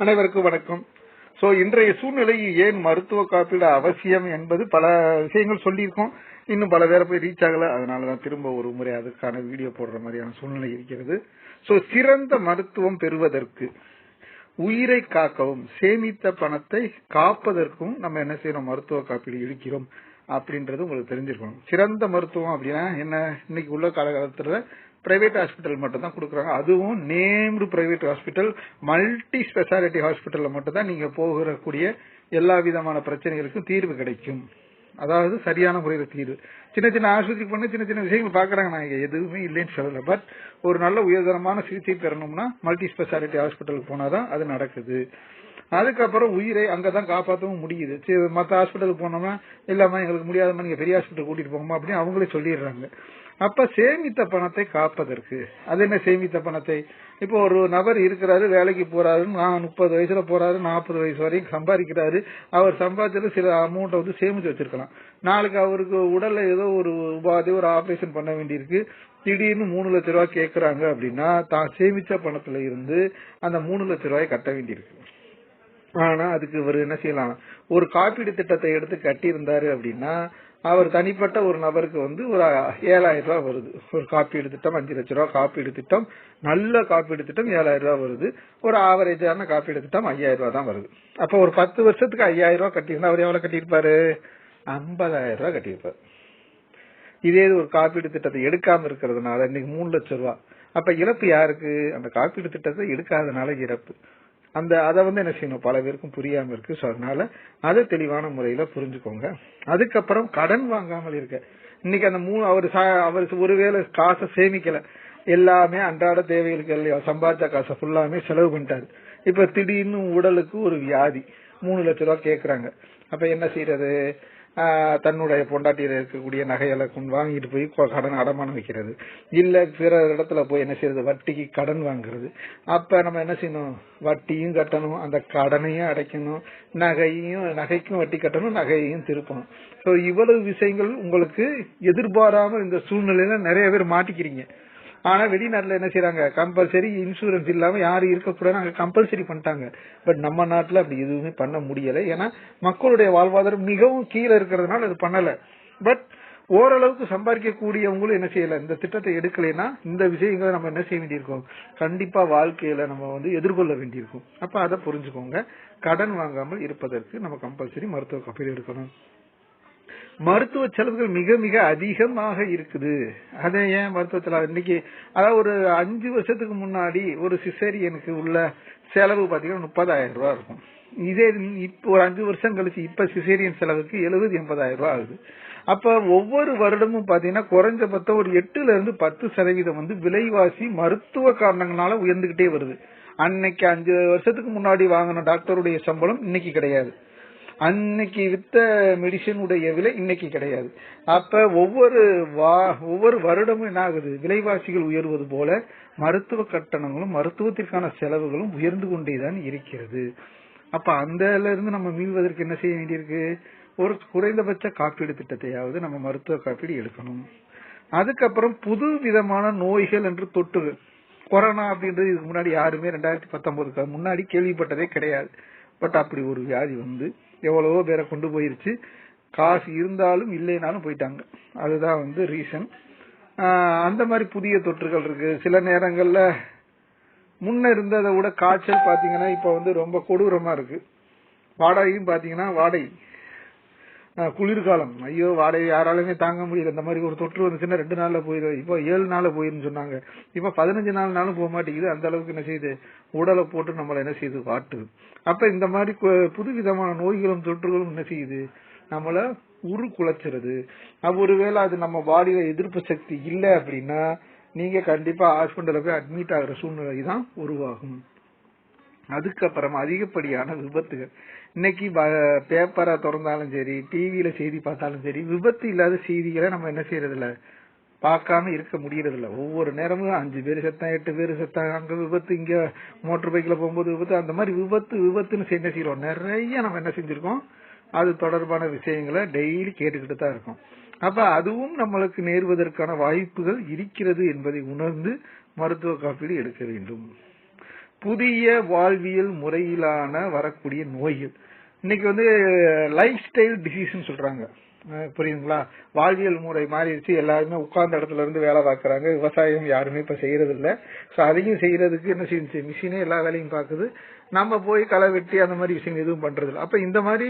அனைவருக்கும் வணக்கம். சோ இன்றைய சூழ்நிலையில் ஏன் மருத்துவ காப்பீடு அவசியம் என்பது பல விஷயங்கள் சொல்லியிருக்கோம். இன்னும் பல பேரை போய் ரீச் ஆகல. அதனாலதான் திரும்ப ஒரு முறை அதுக்கான வீடியோ போடுற மாதிரியான சூழ்நிலை இருக்கிறது. சோ சிறந்த மருத்துவம் பெறுவதற்கு உயிரை காக்கவும் சேமித்த பணத்தை காப்பதற்கும் நம்ம என்ன செய்யறோம் மருத்துவ காப்பீடு இழுக்கிறோம். அப்படின்றது உங்களுக்கு தெரிஞ்சிருக்கணும். சிறந்த மருத்துவம் அப்படின்னா என்ன? இன்னைக்கு உள்ள காலகட்டத்தில் பிரைவேட் ஹாஸ்பிட்டல் மட்டும் தான் கொடுக்குறாங்க. அதுவும் named private hospital multi speciality ஹாஸ்பிட்டலில் மட்டும் தான் நீங்க போகக்கூடிய எல்லா விதமான பிரச்சனைகளுக்கும் தீர்வு கிடைக்கும். அதாவது சரியான முறையில் தீர்வு. சின்ன சின்ன ஆஸ்பத்திரிக்கு பண்ணி சின்ன சின்ன விஷயங்கள் பாக்குறாங்க நான் இங்கே எதுவுமே இல்லைன்னு சொல்லலை. பட் ஒரு நல்ல உயர்தரமான சிகிச்சை பெறணும்னா மல்டி ஸ்பெஷாலிட்டி ஹாஸ்பிட்டலுக்கு போனாதான் அது நடக்குது. அதுக்கப்புறம் உயிரை அங்கதான் காப்பாற்றவும் முடியுது. சரி, மத்த ஹாஸ்பிட்டலுக்கு போனோம்னா இல்லாம எங்களுக்கு முடியாதமா நீங்க பெரிய ஹாஸ்பிட்டல் கூட்டிட்டு போங்கம்மா அப்படின்னு அவங்களே சொல்லிடுறாங்க. அப்ப சேமித்த பணத்தை காப்பதற்கு அது என்ன சேமித்த பணத்தை? இப்போ ஒரு நபர் இருக்கிறாரு வேலைக்கு போறாரு நான் முப்பது வயசுல போறாரு நாற்பது வயசு வரையும் சம்பாதிக்கிறாரு. அவர் சம்பாதிச்சது சில அமௌண்ட்டை வந்து சேமிச்சு வச்சிருக்கலாம். நாளைக்கு அவருக்கு உடல்ல ஏதோ ஒரு உபாதை ஒரு ஆபரேஷன் பண்ண வேண்டியிருக்கு. திடீர்னு மூணு லட்ச ரூபாய் கேட்கறாங்க அப்படின்னா தான் சேமிச்ச பணத்துல இருந்து அந்த மூணு லட்ச ரூபாய் கட்ட வேண்டியிருக்கு. ஆனா அதுக்கு இவர் என்ன செய்யலாம்? ஒரு காப்பீடு திட்டத்தை எடுத்து கட்டியிருந்தாரு அப்படின்னா அவர் தனிப்பட்ட ஒரு நபருக்கு வந்து ஒரு ஏழாயிரம் ரூபாய் வருது. ஒரு காப்பீடு திட்டம் அஞ்சு லட்ச ரூபாய் காப்பீடு திட்டம் நல்ல காப்பீடு திட்டம் ஏழாயிரம் ரூபாய் வருது. ஒரு ஆவரேஜான காப்பீடு திட்டம் ஐயாயிரம் ரூபாய் தான் வருது. அப்ப ஒரு பத்து வருஷத்துக்கு ஐயாயிரம் ரூபாய் கட்டியிருந்தா அவர் எவ்வளவு கட்டியிருப்பாரு? ஐம்பதாயிரம் ரூபாய் கட்டியிருப்பாரு. இதே ஒரு காப்பீடு திட்டத்தை எடுக்காம இருக்கிறதுனால இன்னைக்கு மூணு லட்சம் ரூபாய். அப்ப இழப்பு யாருக்கு? அந்த காப்பீடு திட்டத்தை எடுக்காதனால இறப்பு அந்த அதை வந்து என்ன செய்யணும்? பல பேருக்கும் புரியாம இருக்கு. ஸோ அதனால அதை தெளிவான முறையில புரிஞ்சுக்கோங்க. அதுக்கப்புறம் கடன் வாங்காமல் இருக்க. இன்னைக்கு அந்த மூணு அவர் அவர் ஒருவேளை காசை சேமிக்கல. எல்லாமே அன்றாட தேவைகளுக்கு இல்லையா சம்பாதிச்ச காசை ஃபுல்லாமே செலவு பண்ணிட்டாரு. இப்ப திடீர்னு உடலுக்கு ஒரு வியாதி. மூணு லட்ச ரூபாய் கேக்குறாங்க. அப்ப என்ன செய்யறது? தன்னுடைய பொண்டாட்டியில் இருக்கக்கூடிய நகைகளை கொண்டு வாங்கிட்டு போய் கடன் அடமானம் வைக்கிறது. இல்ல பிற இடத்துல போய் என்ன செய்யறது வட்டிக்கு கடன் வாங்குறது. அப்ப நம்ம என்ன செய்யணும்? வட்டியும் கட்டணும் அந்த கடனையும் அடைக்கணும் நகையும் நகைக்கும் வட்டி கட்டணும் நகையையும் திருப்பணும். சோ இவ்வளவு விஷயங்கள் உங்களுக்கு எதிர்பாராம இந்த சூழ்நிலையில நிறைய பேர் மாட்டிக்கிறீங்க. ஆனா வெளிநாட்டுல என்ன செய்யறாங்க கம்பல்சரி இன்சூரன்ஸ் இல்லாம யாரும் இருக்கக்கூடாது அங்க கம்பல்சரி பண்ணிட்டாங்க. பட் நம்ம நாட்டுல அப்படி எதுவுமே பண்ண முடியல. ஏன்னா மக்களுடைய வாழ்வாதாரம் மிகவும் கீழே இருக்கிறதுனால அது பண்ணல. பட் ஓரளவுக்கு சம்பாதிக்கக்கூடியவங்களும் என்ன செய்யல? இந்த திட்டத்தை எடுக்கலைன்னா இந்த விஷயங்களை நம்ம என்ன செய்ய வேண்டியிருக்கும்? கண்டிப்பா வாழ்க்கையில நம்ம வந்து எதிர்கொள்ள வேண்டியிருக்கும். அப்ப அதை புரிஞ்சுக்கோங்க. கடன் வாங்காமல் இருப்பதற்கு நம்ம கம்பல்சரி மருத்துவ காப்பீடு எடுக்கணும். மருத்துவ செலவுகள் மிக மிக அதிகமாக இருக்குது. அதே ஏன் மருத்துவ செலவு? இன்னைக்கு அதாவது ஒரு அஞ்சு வருஷத்துக்கு முன்னாடி ஒரு சிசேரியனுக்கு உள்ள செலவு பாத்தீங்கன்னா முப்பதாயிரம் ரூபாய் இருக்கும். இதே இப்போ ஒரு அஞ்சு வருஷம் கழிச்சு இப்ப சிசேரியன் செலவுக்கு எழுபது எண்பதாயிரம் ரூபாய் ஆகுது. அப்ப ஒவ்வொரு வருடமும் பாத்தீங்கன்னா குறைஞ்சபட்சம் ஒரு எட்டுல இருந்து பத்து சதவீதம் வந்து விலைவாசி மருத்துவ காரணங்களால உயர்ந்துகிட்டே வருது. அன்னைக்கு அஞ்சு வருஷத்துக்கு முன்னாடி வாங்கின டாக்டருடைய சம்பளம் இன்னைக்கு கிடையாது. அன்னைக்கு வித்த மெடிசன் உடைய விலை இன்னைக்கு கிடையாது. அப்ப ஒவ்வொரு வா- ஒவ்வொரு வருடமும் என்ன ஆகுது விலைவாசிகள் உயர்வது போல மருத்துவ கட்டணங்களும் மருத்துவத்திற்கான செலவுகளும் உயர்ந்து கொண்டேதான் இருக்கிறது. அப்ப அந்த இருந்து நம்ம மீள்வதற்கு என்ன செய்ய வேண்டியிருக்கு? ஒரு குறைந்தபட்ச காப்பீடு திட்டத்தையாவது நம்ம மருத்துவ காப்பீடு எடுக்கணும். அதுக்கப்புறம் புது விதமான நோய்கள் என்று தொற்று கொரோனா அப்படின்றது இதுக்கு முன்னாடி யாருமே ரெண்டாயிரத்தி பத்தொன்பதுக்கு முன்னாடி கேள்விப்பட்டதே கிடையாது. பட் அப்படி ஒரு வியாதி வந்து எவ்வளவோ பேரை கொண்டு போயிருச்சு. காசு இருந்தாலும் இல்லைனாலும் போயிட்டாங்க. அதுதான் வந்து ரீசன் அந்த மாதிரி புதிய தொற்றுகள் இருக்கு. சில நேரங்கள்ல முன்ன இருந்ததை விட காய்ச்சல் பாத்தீங்கன்னா இப்ப வந்து ரொம்ப கொடூரமா இருக்கு. வாடகையும் பாத்தீங்கன்னா வாடகை. குளிர்காலம். ஐயோ வாடகை யாராலுமே தாங்க முடியல. இந்த மாதிரி ஒரு தொற்று வந்துச்சுன்னா ரெண்டு நாள்ல போயிடும் இப்போ ஏழு நாள்ல போயிருன்னு சொன்னாங்க. இப்ப பதினஞ்சு நாள்னாலும் போக மாட்டேங்குது. அந்த அளவுக்கு என்ன செய்யுது? உடலை போட்டு நம்மள என்ன செய்யுது? வாட்டுது அப்ப இந்த மாதிரி கு- புதுவிதமான நோய்களும் தொற்றுகளும் என்ன செய்யுது? நம்மள உரு குலைச்சிருது அப்ப ஒருவேளை அது நம்ம பாடியில எதிர்ப்பு சக்தி இல்லை அப்படின்னா நீங்க கண்டிப்பா ஹாஸ்பிட்டல போய் அட்மிட் ஆகுற சூழ்நிலை தான் உருவாகும். அதுக்கப்புறம் அதிகப்படியான விபத்துகள். இன்னைக்கு ப- பேப்பரை திறந்தாலும் சரி டிவியில செய்தி பார்த்தாலும் சரி விபத்து இல்லாத செய்திகளை நம்ம என்ன செய்யறது இல்ல பார்க்காம இருக்க முடியறது இல்ல ஒவ்வொரு நேரமும் அஞ்சு பேர் செத்தான் எட்டு பேர் செத்தான் அங்க விபத்து இங்க மோட்டர் பைக்ல போகும்போது விபத்து அந்த மாதிரி விபத்து விபத்துன்னு என்ன செய்யறோம். நிறைய நம்ம என்ன செஞ்சிருக்கோம்? அது தொடர்பான விஷயங்களை டெய்லி கேட்டுக்கிட்டு தான் இருக்கும். அப்ப அதுவும் நம்மளுக்கு நேர்வதற்கான வாய்ப்புகள் இருக்கிறது என்பதை உணர்ந்து மருத்துவ காப்பீடு எடுக்க வேண்டும். புதிய வாழ்வியல் முறையிலான வரக்கூடிய நோய்கள். இன்னைக்கு வந்து லைஃப் ஸ்டைல் டிசீஸ்னு சொல்றாங்க. புரியுதுங்களா? வாழ்வியல் முறை மாறிடுச்சு. எல்லாருமே உட்கார்ந்த இடத்துல இருந்து வேலை பார்க்கறாங்க. விவசாயம் யாருமே இப்ப செய்யறது இல்ல சோ அதையும் செய்யறதுக்கு என்ன செஞ்சு மிஷினே எல்லா வேலையும் பாக்குது நம்ம போய் களை வெட்டி அந்த மாதிரி விஷயங்கள் எதுவும் பண்றது இல்லை அப்ப இந்த மாதிரி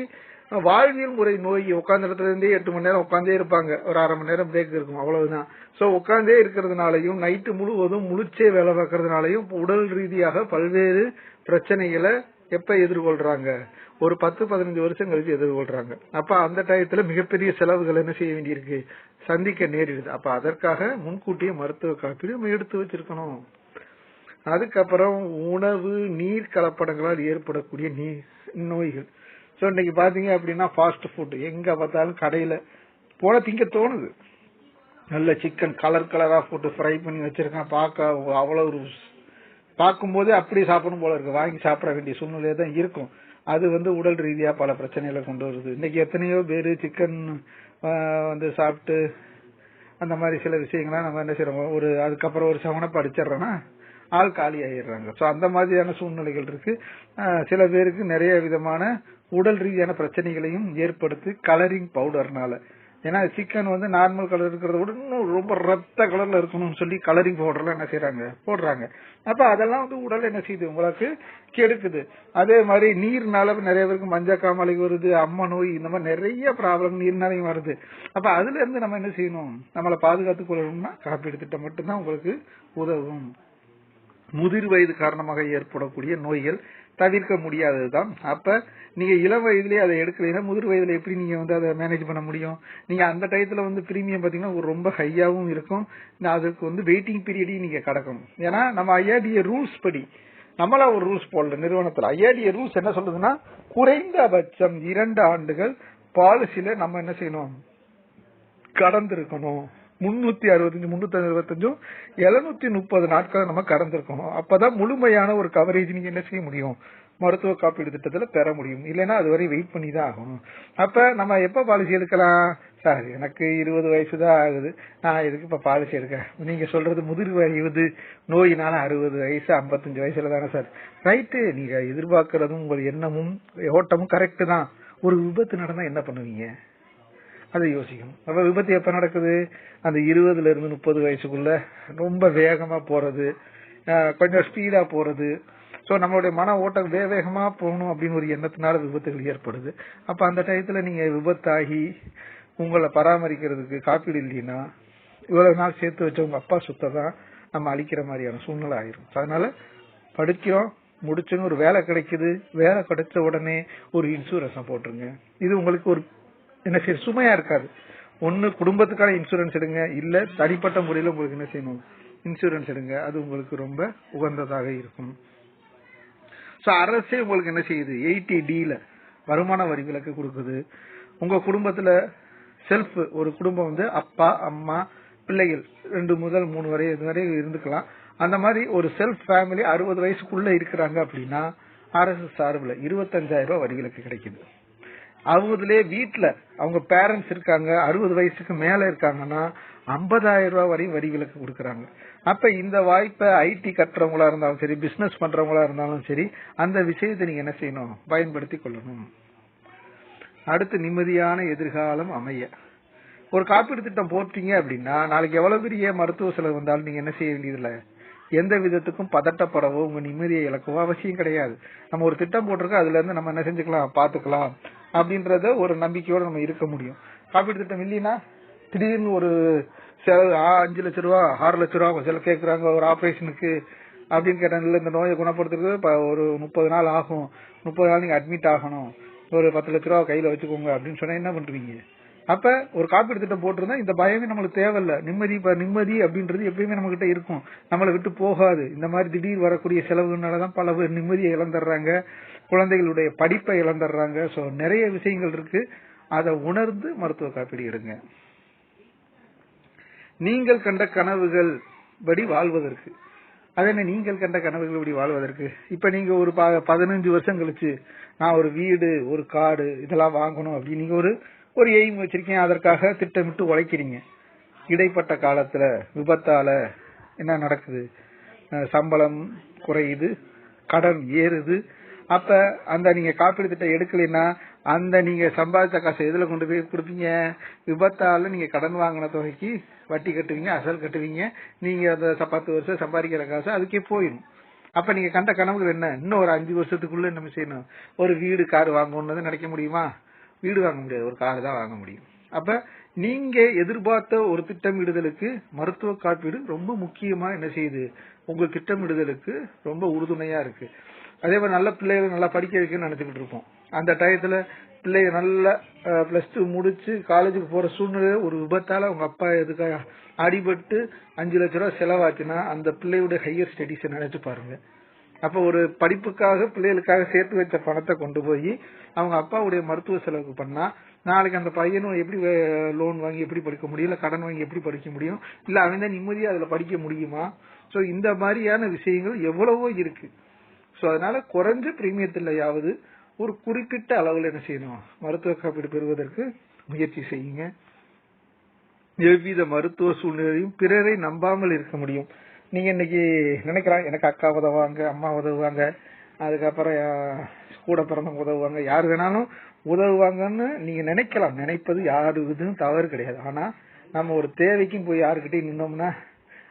வாழ்வியல் முறை நோய் உட்காந்த இடத்துல இருந்தே எட்டு மணி நேரம் உட்காந்தே இருப்பாங்க. ஒரு அரை மணி நேரம் பிரேக் இருக்கும் அவ்வளவுதான். சோ உட்காந்தே இருக்கிறதுனாலையும் நைட்டு முழுவதும் முழிச்சே வேலை பார்க்கறதுனாலையும் உடல் ரீதியாக பல்வேறு பிரச்சனைகளை எப்ப எதிர்கொள்றாங்க? ஒரு பத்து பதினஞ்சு வருஷம் கழிச்சு எதிர்கொள்றாங்க. அப்ப அந்த டயத்துல மிகப்பெரிய செலவுகள் என்ன செய்ய வேண்டியிருக்கு? சந்திக்க நேரிடுது. அப்ப அதற்காக முன்கூட்டியே மருத்துவ காப்பீடு நம்ம எடுத்து வச்சிருக்கணும். அதுக்கப்புறம் உணவு நீர் கலப்படங்களால் ஏற்படக்கூடிய நீர் நோய்கள். ஸோ இன்னைக்கு பாத்தீங்க அப்படின்னா ஃபாஸ்ட் ஃபுட் எங்க பார்த்தாலும் கடையில போன திங்க தோணுது. நல்ல சிக்கன் கலர் கலரா போட்டு ஃப்ரை பண்ணி வச்சிருக்கான். பார்க்க அவ்வளவு ஒரு பார்க்கும்போதே அப்படி சாப்பிடணும் போல இருக்கு. வாங்கி சாப்பிட வேண்டிய சூழ்நிலையே தான் இருக்கும். அது வந்து உடல் ரீதியா பல பிரச்சனைகளை கொண்டு வருது. இன்னைக்கு எத்தனையோ பேர் சிக்கன் வந்து சாப்பிட்டு அந்த மாதிரி சில விஷயங்கள்லாம் நம்ம என்ன செய்யறோம் ஒரு அதுக்கப்புறம் ஒரு சவனை படிச்சிடுறோன்னா ஆள் காலி ஆயிடுறாங்க. ஸோ அந்த மாதிரியான சூழ்நிலைகள் இருக்கு. சில பேருக்கு நிறைய விதமான உடல் ரீதியான பிரச்சனைகளையும் ஏற்படுத்து கலரிங் பவுடர்னால ஏன்னா சிக்கன் வந்து நார்மல் கலர் இருக்கிறத விட இன்னும் ரொம்ப ரத்த கலர்ல இருக்கணும்னு சொல்லி கலரிங் பவுடர்லாம் என்ன செய்யறாங்க போடுறாங்க. அப்ப அதெல்லாம் வந்து உடல் என்ன செய்யுது? உங்களுக்கு கெடுக்குது. அதே மாதிரி நீர்னால நிறைய பேருக்கு மஞ்ச காமாலை வருது அம்மா நோய் இந்த மாதிரி நிறைய ப்ராப்ளம் நீர்னாலையும் வருது. அப்ப அதுல இருந்து நம்ம என்ன செய்யணும்? நம்மளை பாதுகாத்துக் கொள்ளணும்னா காப்பீடு திட்டம் மட்டும்தான் உங்களுக்கு உதவும். முதிர் வயது காரணமாக ஏற்படக்கூடிய நோய்கள் தவிர்க்க முடியாததுதான். அப்ப நீங்க இளம் வயதிலேயே அதை எடுக்கலைன்னா முதிர் வயதுல எப்படி நீங்க வந்து அதை மேனேஜ் பண்ண முடியும்? நீங்க அந்த டயத்துல வந்து பிரீமியம் பாத்தீங்கன்னா ரொம்ப ஹையாவும் இருக்கும். நான் அதுக்கு வந்து வெயிட்டிங் பீரியடையும் நீங்க கடக்கணும். ஏன்னா நம்ம ஐஆர்டிஏ ரூல்ஸ் படி நம்மளா ஒரு ரூல்ஸ் போடல நிறுவனத்துல. ஐஆர்டிஏ ரூல்ஸ் என்ன சொல்லுதுன்னா குறைந்தபட்சம் இரண்டு ஆண்டுகள் பாலிசியில நம்ம என்ன செய்யணும்? கடந்திருக்கணும். முன்னூத்தி அறுபத்தஞ்சு முன்னூத்தி அறுபத்தஞ்சும் எழுநூத்தி முப்பது நாட்களை நம்ம கடந்திருக்கணும். அப்பதான் முழுமையான ஒரு கவரேஜ் நீங்க என்ன செய்ய முடியும்? மருத்துவ காப்பீடு திட்டத்துல பெற முடியும். இல்லைன்னா அது வரை வெயிட் பண்ணி தான் ஆகணும். அப்ப நம்ம எப்ப பாலிசி எடுக்கலாம்? சார் எனக்கு இருபது வயசு தான் ஆகுது. நான் எதுக்கு இப்ப பாலிசி எடுக்கிறேன் நீங்க சொல்றது முதிர் வயது நோயினால அறுபது வயசு ஐம்பத்தஞ்சு வயசுல தானே சார் ரைட்டு நீங்க எதிர்பார்க்கறதும் உங்கள் எண்ணமும் ஓட்டமும் கரெக்ட் தான். ஒரு விபத்து நடந்தா என்ன பண்ணுவீங்க? அதை யோசிக்கணும். அப்ப விபத்து எப்ப நடக்குது? அந்த இருபதுல இருந்து முப்பது வயசுக்குள்ள ரொம்ப வேகமா போறது கொஞ்சம் ஸ்பீடா போறது. ஸோ நம்மளுடைய மன ஓட்டம் வே வேகமாக போகணும் அப்படின்னு ஒரு எண்ணத்தினால விபத்துகள் ஏற்படுது. அப்ப அந்த டயத்துல நீங்க விபத்தாகி உங்களை பராமரிக்கிறதுக்கு காப்பீடு இல்லைன்னா இவ்வளவு நாள் சேர்த்து வச்ச உங்க அப்பா சொத்தை தான் நம்ம அழிக்கிற மாதிரியான சூழ்நிலை ஆயிரும். அதனால படிக்கிறோம் முடிச்சுன்னு ஒரு வேலை கிடைக்குது. வேலை கிடைச்ச உடனே ஒரு இன்சூரன்ஸ் போட்டுருங்க. இது உங்களுக்கு ஒரு என்ன செய்ய சுமையா இருக்காது. ஒண்ணு குடும்பத்துக்கான இன்சூரன்ஸ் எடுங்க. இல்ல தனிப்பட்ட முறையில உங்களுக்கு என்ன செய்யணும்? இன்சூரன்ஸ் எடுங்க. அது உங்களுக்கு ரொம்ப உகந்ததாக இருக்கும். சோ அரசே உங்களுக்கு என்ன செய்யுது? எயிட்டி டில வருமான வரி விலக்கு கொடுக்குது. உங்க குடும்பத்துல செல்ஃப் ஒரு குடும்பம் வந்து அப்பா அம்மா பிள்ளைகள் ரெண்டு முதல் மூணு வரை இது வரை இருந்துக்கலாம். அந்த மாதிரி ஒரு செல்ஃப் ஃபேமிலி அறுபது வயசுக்குள்ள இருக்கிறாங்க அப்படின்னா அரசு சார்பில் இருபத்தஞ்சாயிரம் ரூபாய் வரி விலக்கு கிடைக்குது. அவங்களே வீட்டுல அவங்க பேரண்ட்ஸ் இருக்காங்க அறுபது வயசுக்கு மேல இருக்காங்கன்னா ஐம்பதாயிரம் ரூபாய் வரையும் வரி விலக்கு கொடுக்கறாங்க. அப்ப இந்த வாய்ப்பை ஐடி கட்டுறவங்களா இருந்தாலும் சரி பிசினஸ் பண்றவங்களா இருந்தாலும் சரி அந்த விஷயத்தை நீங்க என்ன செய்யணும்? பயன்படுத்தி கொள்ளணும். அடுத்து நிம்மதியான எதிர்காலம் அமைய. ஒரு காப்பீடு திட்டம் போட்டீங்க அப்படின்னா நாளைக்கு எவ்வளவு பெரிய மருத்துவ செலவு வந்தாலும் நீங்க என்ன செய்ய வேண்டியதில்ல? எந்த விதத்துக்கும் பதட்டப்படவோ உங்க நிம்மதியை இழக்கவோ அவசியம் கிடையாது. நம்ம ஒரு திட்டம் போட்டிருக்கோம் அதுல இருந்து நம்ம என்ன செஞ்சுக்கலாம்? பாத்துக்கலாம் அப்படின்றத ஒரு நம்பிக்கையோட நம்ம இருக்க முடியும். காப்பீடு திட்டம் இல்லைன்னா திடீர்னு ஒரு செலவு அஞ்சு லட்ச ரூபா ஆறு லட்ச ரூபா சில கேட்கறாங்க ஒரு ஆபரேஷனுக்கு அப்படின்னு கேட்டாங்கல்ல இந்த நோயை குணப்படுத்துறதுக்கு ஒரு முப்பது நாள் ஆகும். முப்பது நாள் நீங்க அட்மிட் ஆகணும். ஒரு பத்து லட்ச ரூபா கையில வச்சுக்கோங்க அப்படின்னு சொன்னா என்ன பண்றீங்க? அப்ப ஒரு காப்பீடு திட்டம் போட்டிருந்தா இந்த பயமே நம்மளுக்கு தேவையில்ல. நிம்மதி இப்ப நிம்மதி அப்படின்றது எப்பயுமே நம்ம கிட்ட இருக்கும். நம்மளை விட்டு போகாது. இந்த மாதிரி திடீர் வரக்கூடிய செலவுனாலதான் பல பேர் நிம்மதியை இழந்துடுறாங்க. குழந்தைகளுடைய படிப்பை இழந்துடுறாங்க. ஸோ நிறைய விஷயங்கள் இருக்கு. அதை உணர்ந்து மருத்துவ காப்பீடு எடுங்க. நீங்கள் கண்ட கனவுகள் படி வாழ்வதற்கு. அது என்ன நீங்கள் கண்ட கனவுகள் படி வாழ்வதற்கு. இப்ப நீங்க ஒரு ப- பதினஞ்சு வருஷம் கழிச்சு நான் ஒரு வீடு ஒரு காடு இதெல்லாம் வாங்கணும் அப்படின்னு நீங்க ஒரு ஒரு எய்ம் வச்சிருக்கீங்க. அதற்காக திட்டமிட்டு உழைக்கிறீங்க. இடைப்பட்ட காலத்துல விபத்தால என்ன நடக்குது? சம்பளம் குறையுது கடன் ஏறுது அப்ப அந்த நீங்க காப்பீடு திட்டம் எடுக்கலைன்னா அந்த நீங்க சம்பாதிச்ச காசை எதுல கொண்டு போய் கொடுப்பீங்க? விபத்தால நீங்க கடன் வாங்கின தொகைக்கு வட்டி கட்டுவீங்க அசல் கட்டுவீங்க. நீங்க அந்த பத்து வருஷம் சம்பாதிக்கிற காசு அதுக்கே போயிடும். அப்ப நீங்க கண்ட கனவுகள் என்ன? இன்னும் ஒரு அஞ்சு வருஷத்துக்குள்ள நம்ம செய்யணும்? ஒரு வீடு கார் வாங்கணும்னு நினைக்க முடியுமா? வீடு வாங்க முடியாது. ஒரு கார் தான் வாங்க முடியும். அப்ப நீங்க எதிர்பார்த்த ஒரு திட்டமிடுதலுக்கு மருத்துவ காப்பீடு ரொம்ப முக்கியமா என்ன செய்யுது? உங்க திட்டமிடுதலுக்கு ரொம்ப உறுதுணையா இருக்கு. அதே மாதிரி நல்ல பிள்ளைகளை நல்லா படிக்க வைக்கணும்னு நினைச்சுக்கிட்டு இருப்போம். அந்த டயத்துல பிள்ளைங்க நல்லா பிளஸ் டூ முடிச்சு காலேஜுக்கு போற சூழ்நிலை ஒரு விபத்தால உங்க அப்பா எதுக்காக அடிபட்டு அஞ்சு லட்ச ரூபா செலவாச்சுன்னா அந்த பிள்ளையோட ஹையர் ஸ்டடிஸ் நினைச்சு பாருங்க. அப்ப ஒரு படிப்புக்காக பிள்ளைகளுக்காக சேர்த்து வச்ச பணத்தை கொண்டு போய் அவங்க அப்பாவுடைய மருத்துவ செலவுக்கு பண்ணா நாளைக்கு அந்த பையனும் எப்படி லோன் வாங்கி எப்படி படிக்க முடியும்? இல்ல கடன் வாங்கி எப்படி படிக்க முடியும்? இல்ல அவன் தான் நிம்மதியா அதுல படிக்க முடியுமா? சோ இந்த மாதிரியான விஷயங்கள் எவ்வளவோ இருக்கு. ஸோ அதனால குறைஞ்ச பிரீமியத்திலையாவது ஒரு குறிப்பிட்ட அளவில் என்ன செய்யணும்? மருத்துவ காப்பீடு பெறுவதற்கு முயற்சி செய்யுங்க. எவ்வித மருத்துவ சூழ்நிலையும் பிறரை நம்பாமல் இருக்க முடியும். நீங்க இன்னைக்கு நினைக்கிறாங்க எனக்கு அக்கா உதவுவாங்க அம்மா உதவுவாங்க அதுக்கப்புறம் கூட பிறந்தவங்க உதவுவாங்க யார் வேணாலும் உதவுவாங்கன்னு நீங்க நினைக்கலாம். நினைப்பது யாரு இதுவும் தவறு கிடையாது. ஆனா நம்ம ஒரு தேவைக்கும் போய் யாருக்கிட்டையும் நின்னோம்னா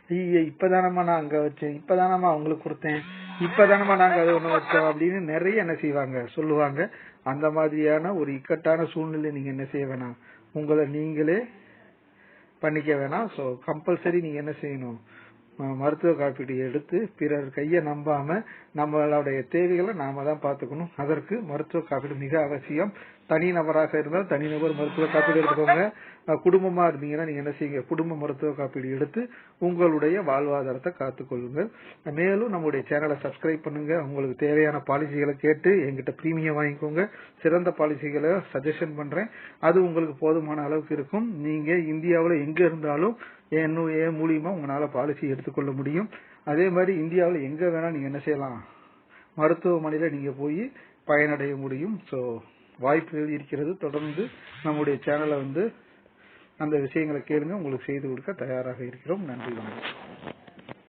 ஐயோ இப்பதானம்மா நான் அங்க வச்சேன் இப்பதானம்மா அவங்களுக்கு கொடுத்தேன் இப்பதானமா நாங்க அதை ஒண்ணு வச்சோம் அப்படின்னு நிறைய என்ன செய்வாங்க சொல்லுவாங்க. அந்த மாதிரியான ஒரு இக்கட்டான சூழ்நிலை நீங்க என்ன செய்ய வேணாம். உங்களை நீங்களே பண்ணிக்க வேணாம். சோ கம்பல்சரி நீங்க என்ன செய்யணும்? மருத்துவ காப்பீடு எடுத்து பிறர் கையை நம்பாம நம்மளுடைய தேவைகளை நாம தான் பாத்துக்கணும் அதற்கு மருத்துவ காப்பீடு மிக அவசியம். தனி நபராக இருந்தால் தனிநபர் மருத்துவ காப்பீடு எடுத்துக்கோங்க. குடும்பமா இருந்தீங்கன்னா நீங்க என்ன செய்யுங்க? குடும்ப மருத்துவ காப்பீடு எடுத்து உங்களுடைய வாழ்வாதாரத்தை காத்துக்கொள்ளுங்கள் மேலும் நம்முடைய சேனலை சப்ஸ்கிரைப் பண்ணுங்க. உங்களுக்கு தேவையான பாலிசிகளை கேட்டு எங்கிட்ட பிரீமியம் வாங்கிக்கோங்க. சிறந்த பாலிசிகளை சஜஷன் பண்றேன். அது உங்களுக்கு போதுமான அளவுக்கு இருக்கும். நீங்க இந்தியாவில் எங்க இருந்தாலும் என் மூலியமா உங்களால பாலிசி எடுத்துக்கொள்ள முடியும். அதே மாதிரி இந்தியாவில் எங்க வேணா நீங்க என்ன செய்யலாம்? மருத்துவமனையில நீங்க போய் பயனடைய முடியும். ஸோ வாய்ப்புகள் இருக்கிறது. தொடர்ந்து நம்முடைய சேனலை வந்து அந்த விஷயங்களை கேளுங்க. உங்களுக்கு செய்து கொடுக்க தயாராக இருக்கிறோம். நன்றி வணக்கம்.